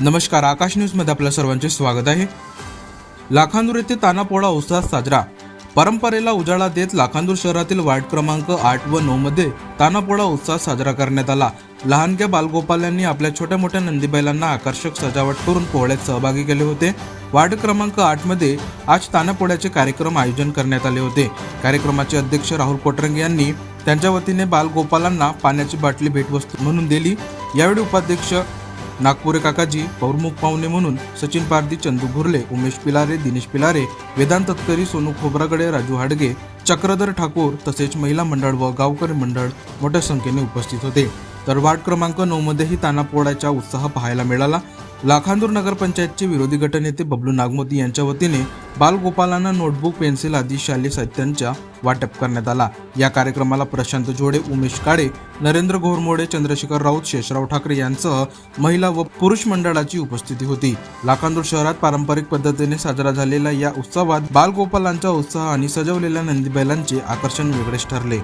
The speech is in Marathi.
नमस्कार आकाश न्यूजमध्ये आपल्या सर्वांचे स्वागत आहे. लाखांदूर येथे तानापोळा उत्साहात साजरा. परंपरेला उजाळा देत लाखांदूर शहरातील वार्ड क्रमांक आठ व नऊ मध्ये तानापोळा उत्साहात साजरा करण्यात आला. लहानग्या बालगोपाल यांनी आपल्या छोट्या मोठ्या नंदीबैलांना आकर्षक सजावट करून पोहळ्यात सहभागी केले होते. वार्ड क्रमांक आठमध्ये आज तानापोळ्याचे कार्यक्रम आयोजन करण्यात आले होते. कार्यक्रमाचे अध्यक्ष राहुल कोटरंगे यांनी त्यांच्या वतीने बालगोपालांना पाण्याची बाटली भेटवस्तू म्हणून दिली. यावेळी उपाध्यक्ष नागपुरे काकाजी पौरमुख पाहुणे म्हणून सचिन पारदी चंदू भुरले उमेश पिलारे दिनेश पिलारे वेदांत तत्करी सोनू खोब्रागडे राजू हाडगे चक्रधर ठाकूर तसेच महिला मंडळ व गावकरी मंडळ मोठ्या संख्येने उपस्थित होते. तर वार्ड क्रमांक नऊमध्येही तानापोळ्याचा उत्साह पाहायला मिळाला. लाखांदूर नगरपंचायतचे विरोधी गटनेते बबलू नागमोदी यांच्या वतीने बालगोपालांना नोटबुक पेन्सिल आदी शालेय साहित्यांच्या वाटप करण्यात आला. या कार्यक्रमाला प्रशांत जोडे उमेश काळे नरेंद्र घोरमोडे चंद्रशेखर राऊत शेषराव ठाकरे यांसह महिला व पुरुष मंडळाची उपस्थिती होती. लाखांदूर शहरात पारंपरिक पद्धतीने साजरा झालेल्या या उत्सवात बालगोपालांचा उत्साह आणि सजवलेल्या नंदीबैलांचे आकर्षण वेगळेच ठरले.